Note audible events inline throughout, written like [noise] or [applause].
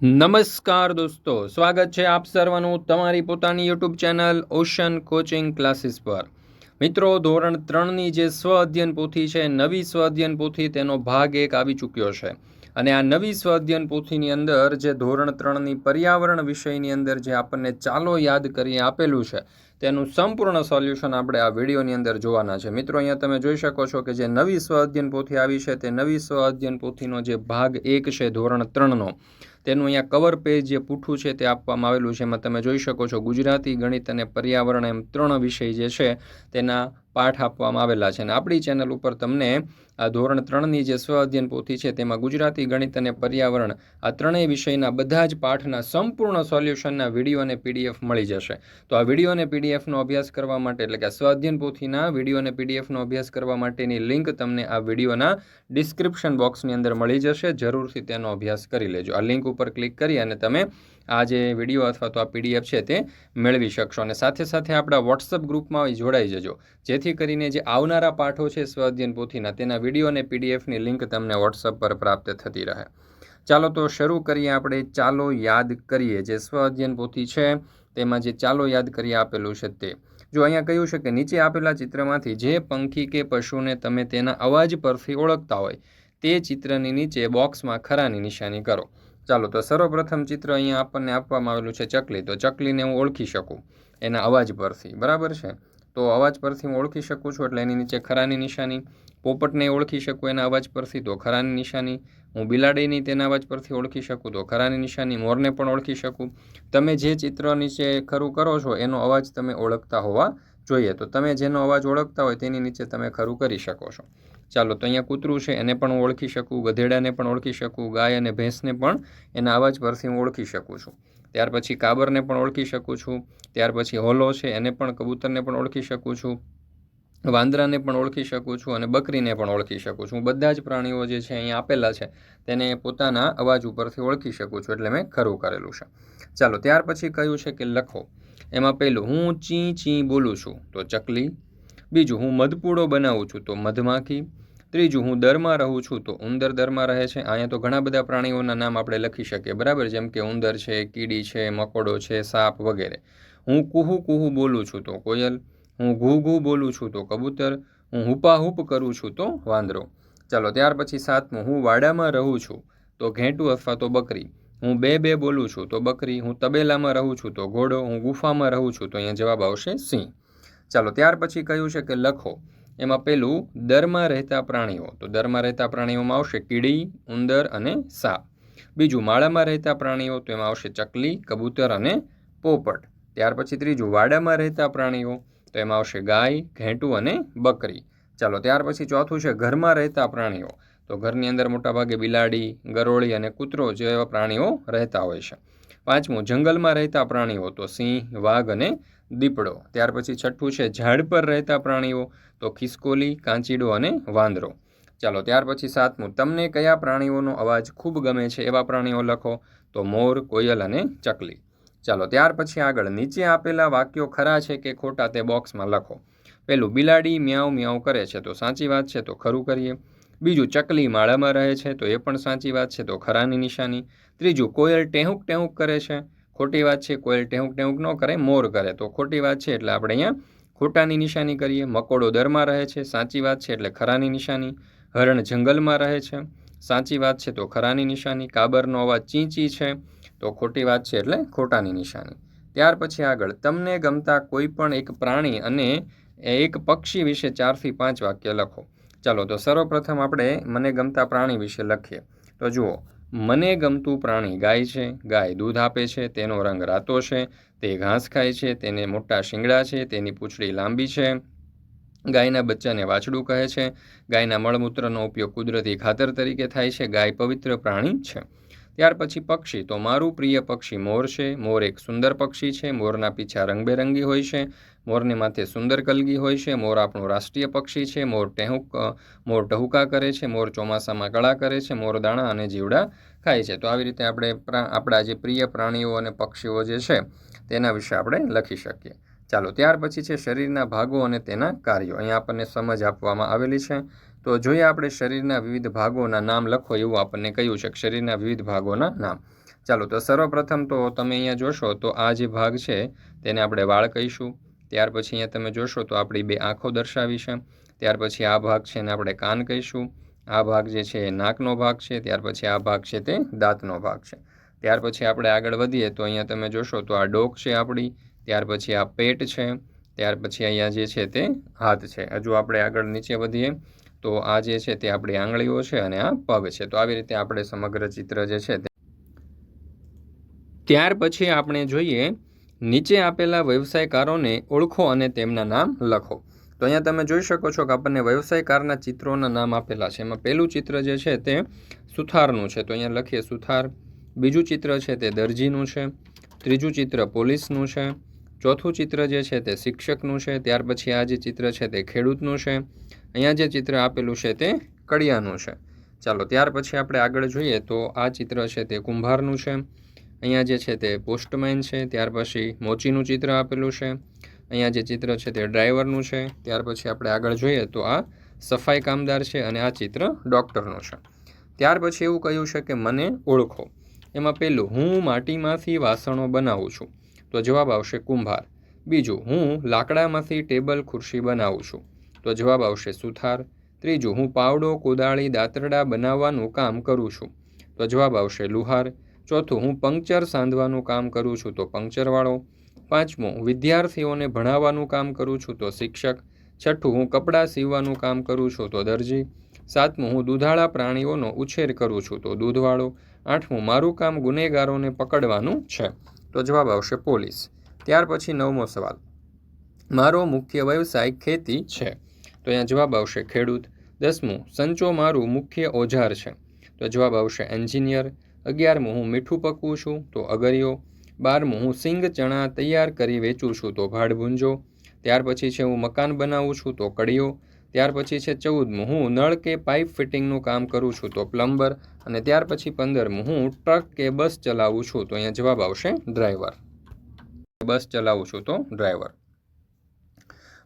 નમસ્કાર દોસ્તો, સ્વાગત છે આપ સર્વનું તમારી પોતાની YouTube channel Ocean coaching classes પર. મિત્રો, ધોરણ ત્રણની જે સ્વ અધ્યયન પોથી છે, નવી સ્વ અધ્યયન પોથી તેનો ભાગ એક આવી ચૂક્યો છે. અને આ નવી સ્વ અધ્યયન પોથીની અંદર જે ધોરણ ત્રણની પર્યાવરણ વિષયની અંદર જે આપણને ચાલો યાદ કરી આપેલું છે, તેનું સંપૂર્ણ સોલ્યુશન આપણે આ વિડીયોની અંદર જોવાના છે. મિત્રો, અહીંયા તમે જોઈ શકો છો કે જે નવી સ્વ અધ્યયન પોથી આવી છે, તે નવી સ્વ અધ્યયન પોથીનો જે ભાગ એક છે ધોરણ ત્રણનો. તેનું અહીંયા કવર પેજ જે પૂઠું છે તે આપવામાં આવેલું છે. એમાં તમે જોઈ શકો છો, ગુજરાતી ગણિત અને પર્યાવરણ એમ ત્રણ વિષય જે છે, તેના પાઠ આપવામાં આવેલા છે અને આપણી ચેનલ ઉપર તમને આ ધોરણ ત્રણની જે સ્વ અધ્યયન પોથી છે તેમાં ગુજરાતી, ગણિત અને પર્યાવરણ આ ત્રણેય વિષયના બધા જ પાઠના સંપૂર્ણ સોલ્યુશનના વીડિયો અને પીડીએફ મળી જશે. તો આ વીડિયો અને પીડીએફનો અભ્યાસ કરવા માટે, એટલે કે સ્વ અધ્યયન પોથીના વીડિયો અને પીડીએફનો અભ્યાસ કરવા માટેની લિંક તમને આ વિડીયોના ડિસ્ક્રિપ્શન બોક્સની અંદર મળી જશે. જરૂરથી તેનો અભ્યાસ કરી લેજો. આ લિંક ઉપર ક્લિક કરી અને તમે આ જે વીડિયો અથવા તો આ પીડીએફ છે તે મેળવી શકશો. અને સાથે સાથે આપણા વોટ્સઅપ ગ્રુપમાં જોડાઈ જજો. જેથી કરીને જે આવનારા પાઠો છે સ્વઅધ્યયન પોથીના, તેના વીડિયો અને પીડીએફની લિંક તમને વોટ્સઅપ પર પ્રાપ્ત થતી રહે. ચાલો તો શરૂ કરીએ આપણે ચાલો યાદ કરીએ. જે સ્વ અધ્યયન પોથી છે, તેમાં જે ચાલો યાદ કરીએ આપેલું છે તે. જો અહીંયા કહ્યું છે કે નીચે આપેલા ચિત્રમાંથી જે પંખી કે પશુને તમે તેના અવાજ પરથી ઓળખતા હોય, તે ચિત્રની નીચે બોક્સમાં ખરાની નિશાની કરો. ચાલો, તો સર્વપ્રથમ ચિત્ર અહીંયા આપણને આપવામાં આવેલું છે ચકલી. તો ચકલીને હું ઓળખી શકું એના અવાજ પરથી, બરાબર છે? તો અવાજ પરથી હું ઓળખી શકું છું એટલે એની નીચે ખરાની નિશાની, પોપટને ઓળખી શકું એના અવાજ પરથી તો ખરાની નિશાની, હું બિલાડીની તેના અવાજ પરથી ઓળખી શકું તો ખરાની નિશાની, મોરને પણ ઓળખી શકું. તમે જે ચિત્ર નીચે ખરું કરો છો એનો અવાજ તમે ઓળખતા હોવા જોઈએ, તો તમે જેનો અવાજ ઓળખતા હોય તેની નીચે તમે ખરું કરી શકો છો. ચાલો, તો અહીંયા કૂતરું છે, એને પણ ઓળખી શકું, ગધેડાને પણ ઓળખી શકું, ગાય અને ભેંસને પણ એના અવાજ પરથી હું ઓળખી શકું છું. ત્યાર પછી કાબરને પણ ઓળખી શકું છું, ત્યાર પછી હોલો છે, એને પણ કબૂતરને પણ ઓળખી શકું છું. વાંદરાને પણ ઓળખી શકું છું અને બકરીને પણ ઓળખી શકું છું. બધા જ પ્રાણીઓ જે છે અહીંયા આપેલા છે, તેને પોતાના અવાજ ઉપરથી ઓળખી શકું છું એટલે મેં ખરું કરેલું છે. ચાલો, ત્યાર પછી કહ્યું છે કે લખો. એમાં પહેલું, હું ચી ચી બોલું છું, તો ચકલી. બીજું, હું મધપૂડો બનાવું છું, તો મધમાખી. ત્રીજું, હું દરમાં રહું છું, તો ઉંદર દરમાં રહે છે. અહીંયા તો ઘણા બધા પ્રાણીઓના નામ આપણે લખી શકીએ, બરાબર? જેમ કે ઉંદર છે, કીડી છે, મકોડો છે, સાપ વગેરે. હું કુહુ કુહુ બોલું છું, તો કોયલ. હું ઘૂ ઘૂ બોલું છું તો કબૂતર, હું હુપાહુપ કરું છું તો વાંદરો. ચાલો, ત્યાર પછી સાતમું, હું વાડામાં રહું છું તો ઘેંટું અથવા તો બકરી. હું બે બે બોલું છું તો બકરી, હું તબેલામાં રહું છું તો ઘોડો, હું ગુફામાં રહું છું તો અહીંયા જવાબ આવશે સિંહ. ચાલો, ત્યાર પછી કહ્યું છે કે લખો. એમાં પેલું, દરમાં રહેતા પ્રાણીઓ. તો દરમાં રહેતા પ્રાણીઓમાં આવશે કીડી, ઉંદર અને સાપ. બીજું, માળામાં રહેતા પ્રાણીઓ, તો એમાં આવશે ચકલી, કબૂતર અને પોપટ. ત્યાર પછી ત્રીજું, વાડામાં રહેતા પ્રાણીઓ. તો એમાં આવશે ગાય, ઘેંટું અને બકરી. ચાલો, ત્યાર પછી ચોથું છે ઘરમાં રહેતા પ્રાણીઓ. તો ઘરની અંદર મોટાભાગે બિલાડી, ગરોળી અને કૂતરો જેવા પ્રાણીઓ રહેતા હોય છે. પાંચમું, જંગલમાં રહેતા પ્રાણીઓ. તો સિંહ, વાઘ અને દીપડો. ત્યાર પછી છઠ્ઠું છે ઝાડ પર રહેતા પ્રાણીઓ. તો ખિસકોલી, કાંચીડો અને વાંદરો. ચાલો, ત્યાર પછી સાતમું, તમને કયા પ્રાણીઓનો અવાજ ખૂબ ગમે છે એવા પ્રાણીઓ લખો. તો મોર, કોયલ અને ચકલી. ચાલો, ત્યાર પછી આગળ નીચે આપેલા વાક્યો ખરા છે કે ખોટા તે બોક્સમાં લખો. પેલું, બિલાડી મ્યાઉ મ્યાઉ કરે છે તો સાચી વાત છે તો ખરું કરીએ. બીજું, ચકલી માળામાં રહે છે તો એ પણ સાચી વાત છે તો ખરાની નિશાની. ત્રીજું, કોયલ ટેહુંક ટેહુંક કરે છે. ખોટી વાત છે, કોયલ ટેહુંક ટેહુંક ન કરે, મોર કરે. તો ખોટી વાત છે એટલે આપણે અહીંયા ખોટાની નિશાની કરીએ. મકોડો દરમાં રહે છે, સાચી વાત છે એટલે ખરાની નિશાની. હરણ જંગલમાં રહે છે, સાચી વાત છે તો ખરાની નિશાની. કાબરનો અવાજ ચીંચી છે. તો ખોટી વાત છે એટલે ખોટાની નિશાની. ત્યાર પછી આગળ, તમને ગમતા કોઈ પણ એક પ્રાણી અને એક પક્ષી વિશે ચારથી પાંચ વાક્ય લખો. ચાલો, તો સર્વપ્રથમ આપણે મને ગમતા પ્રાણી વિશે લખીએ. તો જુઓ, મને ગમતું પ્રાણી ગાય છે. ગાય દૂધ આપે છે, તેનો રંગ રાતો છે, તે ઘાસ ખાય છે, તેને મોટા શિંગડા છે, તેની પૂંછડી લાંબી છે. ગાયના બચ્ચાને વાછડું કહે છે. ગાયના મળમૂત્રનો ઉપયોગ કુદરતી ખાતર તરીકે થાય છે. ગાય પવિત્ર પ્રાણી છે. ત્યાર પછી પક્ષી. તો મારું પ્રિય પક્ષી મોર છે. મોર એક સુંદર પક્ષી છે. મોરના પીછા રંગબેરંગી હોય છે. મોરને માથે સુંદર કલગી હોય છે. મોર આપણું રાષ્ટ્રીય પક્ષી છે. મોર ટેહુક મોર ટહુકા કરે છે. મોર ચોમાસામાં કળા કરે છે. મોર દાણા અને જીવડા ખાય છે. તો આવી રીતે આપણે આપણા જે પ્રિય પ્રાણીઓ અને પક્ષીઓ જે છે, તેના વિશે આપણે લખી શકીએ. ચાલો, ત્યાર પછી છે શરીરના ભાગો અને તેના કાર્યો. અહીંયા આપણને સમજ આપવામાં આવેલી છે. તો જોઈએ આપણે શરીરના વિવિધ ભાગોના નામ લખો એવું આપણને કહ્યું છે, શરીરના વિવિધ ભાગોના નામ. ચાલો, તો સર્વપ્રથમ તો તમે અહીંયા જોશો, તો આ જે ભાગ છે તેને આપણે વાળ કહીશું. ત્યાર પછી અહીંયા તમે જોશો, તો આપણી બે આંખો દર્શાવી છે. ત્યાર પછી આ ભાગ છે એને આપણે કાન કહીશું. આ ભાગ જે છે એ નાકનો ભાગ છે. ત્યાર પછી આ ભાગ છે તે દાંતનો ભાગ છે. ત્યાર પછી આપણે આગળ વધીએ, તો અહીંયા તમે જોશો, તો આ ડોક છે આપણી. ત્યાર પછી આ પેટ છે, ત્યાર પછી અહીંયા જે છે તે હાથ છે. હજુ આપણે આગળ નીચે વધીએ, તો આ જે છે તે આપણી આંગળીઓ છે અને આ પગ છે. તો આવી રીતે આપણે સમગ્ર ચિત્ર જે છે તે ત્યાર પછી આપણે જોઈએ, નીચે આપેલા વ્યવસાયકારોને ઓળખો અને તેમના નામ લખો. તો અહીંયા તમે જોઈ શકો છો કે આપણને વ્યવસાયકારના ચિત્રોના નામ આપેલા છે. એમાં પહેલું ચિત્ર જે છે તે સુથારનું છે. તો અહીંયા લખીએ સુથાર, બીજું ચિત્ર છે તે દરજીનું છે, ત્રીજું ચિત્ર પોલીસનું છે ચોથું ચિત્ર જે છે તે શિક્ષકનું છે, ત્યાર પછી આ જે ચિત્ર છે તે ખેડૂતનું છે. અહીંયા જે ચિત્ર આપેલું છે તે કડિયાનું છે. ચાલો, ત્યાર પછી આપણે આગળ જોઈએ તો આ ચિત્ર છે તે કુંભારનું છે. અહીંયા જે છે તે પોસ્ટમેન છે, ત્યાર પછી મોચીનું ચિત્ર આપેલું છે. અહીંયા જે ચિત્ર છે તે ડ્રાઈવરનું છે. ત્યાર પછી આપણે આગળ જોઈએ તો આ સફાઈ કામદાર છે અને આ ચિત્ર ડૉક્ટરનું છે. ત્યાર પછી એવું કહ્યું છે કે મને ઓળખો. એમાં પહેલું, હું માટીમાંથી વાસણો બનાવું છું. તો જવાબ આવશે કુંભાર. બીજું, હું લાકડામાંથી ટેબલ ખુરશી બનાવું છું. તો જવાબ આવશે સુથાર. ત્રીજું, હું પાવડો, કોદાળી, દાંતરડા બનાવવાનું કામ કરું છું. તો જવાબ આવશે લુહાર. ચોથું, હું પંક્ચર સાંધવાનું કામ કરું છું તો પંક્ચરવાળો. પાંચમું વિદ્યાર્થીઓને ભણાવવાનું કામ કરું છું તો શિક્ષક. છઠ્ઠું, હું કપડાં સીવવાનું કામ કરું છું તો દરજી. સાતમું, હું દૂધાળા પ્રાણીઓનો ઉછેર કરું છું તો દૂધવાળો. આઠમું, મારું કામ ગુનેગારોને પકડવાનું છે. તો જવાબ આવશે પોલીસ. ત્યાર પછી નવમો સવાલ. મારો મુખ્ય વ્યવસાય ખેતી છે. તો અહીંયા જવાબ આવશે ખેડૂત. દસમું, સંચો મારું મુખ્ય ઓજાર છે. તો જવાબ આવશે એન્જિનિયર. અગિયારમું, હું મીઠું પકવું છું, તો અગરિયો બારમું, હું સિંગ ચણા તૈયાર કરી વેચું છું, તો ભાડભૂંજો. ત્યાર પછી છે, હું મકાન બનાવું છું, તો કડિયો ત્યાર પછી છે ચૌદમું. હું નળ કે પાઇપ ફિટિંગનું કામ કરું છું તો પ્લમ્બર અને ત્યાર પછી પંદરમું. હું ટ્રક કે બસ ચલાવું છું તો અહીંયા જવાબ આવશે ડ્રાઈવર. બસ ચલાવું છું તો ડ્રાઈવર.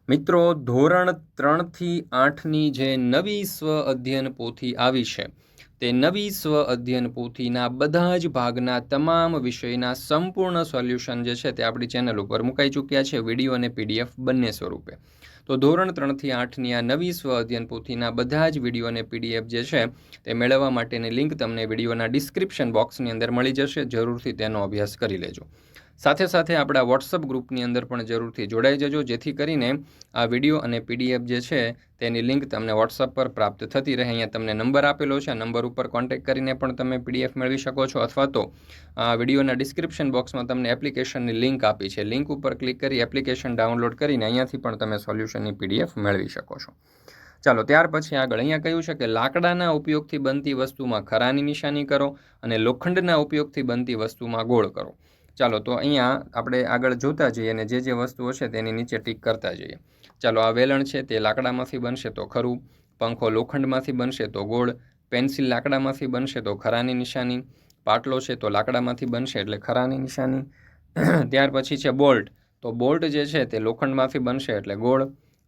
મિત્રો, ધોરણ ત્રણથી આઠની જે નવી સ્વ અધ્યયન પોથી આવી છે તે નવી સ્વ અધ્યયન પોથીના બધા જ ભાગના તમામ વિષયના સંપૂર્ણ સોલ્યુશન જે છે તે આપણી ચેનલ ઉપર મુકાઈ ચૂક્યા છે, વીડિયો અને પીડીએફ બંને સ્વરૂપે. તો ધોરણ ત્રણથી આઠની આ નવી સ્વ અધ્યયન પોથીના બધા જ વીડિયો અને પીડીએફ જે છે તે મેળવવા માટેની લિંક તમને વિડીયોના ડિસ્ક્રિપ્શન બોક્સની અંદર મળી જશે, જરૂરથી તેનો અભ્યાસ કરી લેજો. સાથે સાથે આપણા વોટ્સઅપ ગ્રુપની અંદર પણ જરૂરથી જોડાઈ જજો. જેથી કરીને આ વીડિયો અને પીડીએફ જે છે, તેની લિંક તમને વોટ્સઅપ પર પ્રાપ્ત થતી રહે. અહીંયા તમને નંબર આપેલો છે. નંબર ઉપર કોન્ટેક્ટ કરીને પણ તમે પીડીએફ મેળવી શકો છો અથવા તો આ વિડીયોના ડિસ્ક્રિપ્શન બોક્સમાં તમને એપ્લિકેશનની લિંક આપી છે. લિંક ઉપર ક્લિક કરી એપ્લિકેશન ડાઉનલોડ કરીને અહીંયાથી પણ તમે સોલ્યુશનની પીડીએફ મેળવી શકો છો. ચાલો, ત્યાર પછી આગળ. અહીંયા કહ્યું છે કે લાકડાના ઉપયોગથી બનતી વસ્તુમાં ખરાની નિશાની કરો અને લોખંડના ઉપયોગથી બનતી વસ્તુમાં ગોળ કરો. ચાલો, તો અહીંયા આપણે આગળ જોતા જઈએ અને જે જે વસ્તુઓ છે તેની નીચે ટીક કરતા જઈએ. ચાલો, આ વેલણ છે તે લાકડામાંથી બનશે તો ખરું, પંખો લોખંડમાંથી બનશે તો ગોળ, પેન્સિલ લાકડામાંથી બનશે તો ખરાની નિશાની, પાટલો છે તો લાકડામાંથી બનશે એટલે ખરાની નિશાની. [clears throat] ત્યાર પછી છે બોલ્ટ, તો બોલ્ટ જે છે તે લોખંડમાંથી બનશે એટલે ગોળ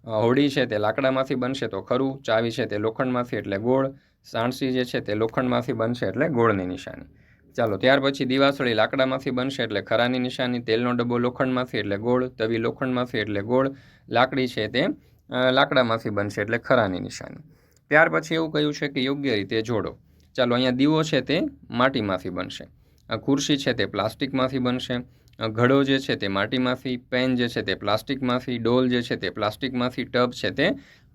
હોડી છે તે લાકડામાંથી બનશે તો ખરું, ચાવી છે તે લોખંડમાંથી એટલે ગોળ, સાણસી જે છે તે લોખંડમાંથી બનશે એટલે ગોળની નિશાની. ચાલો, ત્યાર પછી દિવાસળી લાકડામાંથી બનશે એટલે ખરાની નિશાની, તેલનો ડબ્બો લોખંડમાંથી એટલે ગોળ, તવી લોખંડમાંથી એટલે ગોળ, લાકડી છે તે લાકડામાંથી બનશે એટલે ખરાની નિશાની. ત્યાર પછી એવું કહ્યું છે કે યોગ્ય રીતે જોડો. ચાલો, અહીંયા દીવો છે તે માટીમાંથી બનશે. ખુરશી છે તે પ્લાસ્ટિકમાંથી બનશે. ઘડો જે છે તે માટીમાંથી, પેન જે છે તે પ્લાસ્ટિકમાંથી, ડોલ જે છે તે પ્લાસ્ટિકમાંથી, ટબ છે તે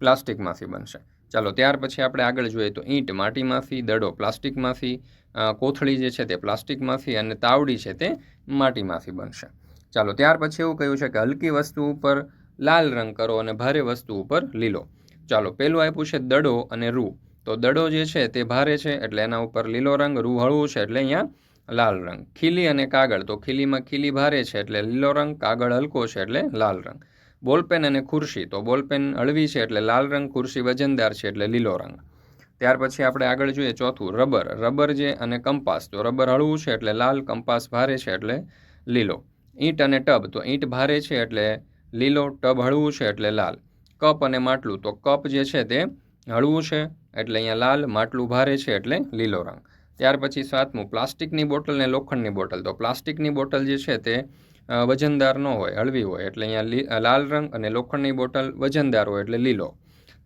પ્લાસ્ટિકમાંથી બનશે. ચાલો, ત્યાર પછી આપણે આગળ જોઈએ તો ઈંટ માટીમાંથી, દડો પ્લાસ્ટિકમાંથી કોથળી જે છે તે પ્લાસ્ટિકમાંથી અને તાવડી છે તે માટીમાંથી બનશે. ચાલો, ત્યાર પછી એવું કહ્યું છે કે હલકી વસ્તુ ઉપર લાલ રંગ કરો અને ભારે વસ્તુ ઉપર લીલો. ચાલો, પહેલું આપ્યું છે દડો અને રૂ. તો દડો જે છે તે ભારે છે એટલે એના ઉપર લીલો રંગ, રૂ હળવું છે એટલે અહીંયા લાલ રંગ. ખીલી અને કાગળ. તો ખીલીમાં ખીલી ભારે છે એટલે લીલો રંગ, કાગળ હલકો છે એટલે લાલ રંગ. બોલપેન અને ખુરશી. તો બોલપેન હળવી છે એટલે લાલ રંગ, ખુરશી વજનદાર છે એટલે લીલો રંગ. ત્યાર પછી આપણે આગળ જોઈએ ચોથું, રબર. રબર જે અને કંપાસ. તો રબર હળવું છે એટલે લાલ, કંપાસ ભારે છે એટલે લીલો. ઈંટ અને ટબ. તો ઈંટ ભારે છે એટલે લીલો, ટબ હળવું છે એટલે લાલ. કપ અને માટલું. તો કપ જે છે તે હળવું છે એટલે અહીંયા લાલ, માટલું ભારે છે એટલે લીલો રંગ. ત્યાર પછી સાતમું, પ્લાસ્ટિકની બોટલ ને લોખંડની બોટલ. તો પ્લાસ્ટિકની બોટલ જે છે તે વજનદાર ન હોય, હળવી હોય. એટલે અહીંયા લાલ રંગ અને લોખંડની બોટલ વજનદાર હોય એટલે લીલો.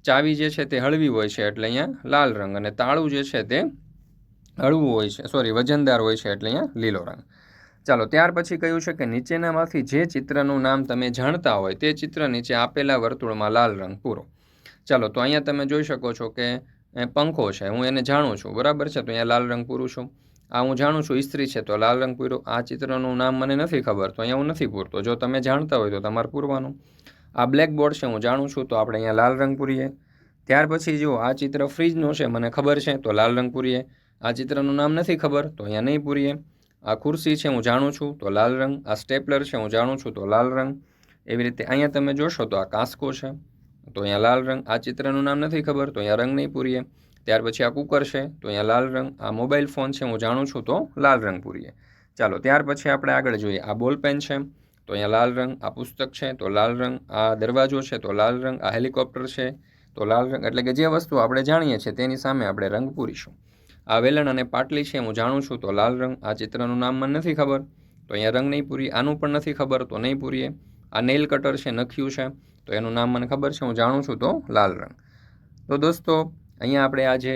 ચાવી જે છે તે હળવી હોય છે એટલે અહીંયા લાલ રંગ અને તાળું જે છે તે હળવું હોય છે. સોરી વજનદાર હોય છે એટલે અહીંયા લીલો રંગ. ચાલો, ત્યાર પછી કહ્યું છે કે નીચેનામાંથી જે ચિત્રનું નામ તમે જાણતા હોય તે ચિત્ર નીચે આપેલા વર્તુળમાં લાલ રંગ પૂરો. ચાલો, તો અહીંયા તમે જોઈ શકો છો કે પંખો છે, હું એને જાણું છું. બરાબર છે? તો અહીંયા લાલ રંગ પૂરું છું. આ હું જાણું છું, ઇસ્ત્રી છે, તો લાલ રંગ પૂરો. આ ચિત્રનું નામ મને નથી ખબર, તો અહીંયા હું નથી પૂરતો. જો તમે જાણતા હોય તો તમારે પૂરવાનું. આ બ્લેક બોર્ડ છે, હું જાણું છું, તો આપણે અહીંયા લાલ રંગ પૂરીએ. ત્યાર પછી જુઓ, આ ચિત્ર ફ્રીજનું છે, મને ખબર છે, તો લાલ રંગ પૂરીએ. આ ચિત્રનું નામ નથી ખબર, તો અહીંયા નહીં પૂરીએ. આ ખુરશી છે, હું જાણું છું, તો લાલ રંગ. આ સ્ટેપલર છે, હું જાણું છું, તો લાલ રંગ. એવી રીતે અહીંયા તમે જોશો, તો આ કાંસકો છે, તો અહીંયા લાલ રંગ. આ ચિત્રનું નામ નથી ખબર, તો અહીંયા રંગ નહીં પૂરીએ. ત્યાર પછી આ કુકર છે, તો અહીંયા લાલ રંગ. આ મોબાઈલ ફોન છે, હું જાણું છું, તો લાલ રંગ પૂરીએ. ચાલો, ત્યાર પછી આપણે આગળ જોઈએ. આ બોલ પેન છે તો અહીંયા લાલ રંગ આ પુસ્તક છે, તો લાલ રંગ આ દરવાજો છે, તો લાલ રંગ આ હેલિકોપ્ટર છે, તો લાલ રંગ એટલે કે જે વસ્તુ આપણે જાણીએ છીએ તેની સામે આપણે રંગ પૂરીશું. આ વેલણ અને પાટલી છે, હું જાણું છું, તો લાલ રંગ આ ચિત્રનું નામ મને નથી ખબર. તો અહીંયા રંગ નહીં પૂરી આનું પણ નથી ખબર, તો નહીં પૂરીએ. આ નેલ કટર છે, નખ્યું છે, તો એનું નામ મને ખબર છે, હું જાણું છું, તો લાલ રંગ. તો દોસ્તો, અહીંયા આપણે આજે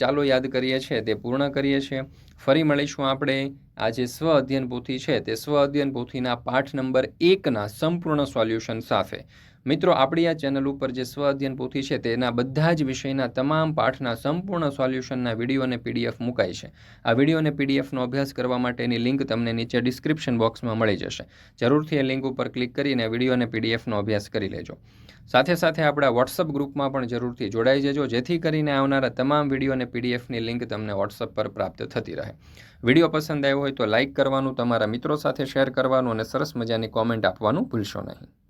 ચાલો યાદ કરીએ છીએ, તે પૂર્ણ કરીએ છીએ. ફરી મળીશું આપણે. આ જે સ્વ અધ્યયન પોથી છે તે સ્વ અધ્યયન પોથીના પાઠ નંબર એકના સંપૂર્ણ સોલ્યુશન સાથે. મિત્રો, આપણી આ ચેનલ ઉપર જે સ્વ અધ્યયન પોથી છે, તેના બધા જ વિષયના તમામ પાઠના સંપૂર્ણ સોલ્યુશનના વીડિયો અને પીડીએફ મુકાય છે. આ વીડિયો અને પીડીએફનો અભ્યાસ કરવા માટેની લિંક તમને નીચે ડિસ્ક્રિપ્શન બોક્સમાં મળી જશે. જરૂરથી એ લિંક ઉપર ક્લિક કરીને વીડિયો અને પીડીએફનો અભ્યાસ કરી લેજો. સાથે સાથે આપણા વોટ્સઅપ ગ્રુપમાં પણ જરૂરથી જોડાઈ જજો, જેથી કરીને આવનારા તમામ વીડિયો અને પીડીએફની લિંક તમને વોટ્સઅપ પર પ્રાપ્ત થતી રહે. વીડિયો પસંદ આવ્યો હોય તો લાઇક કરવાનું, તમારા મિત્રો સાથે શેર કરવાનું અને સરસ મજાની કોમેન્ટ આપવાનું ભૂલશો નહીં.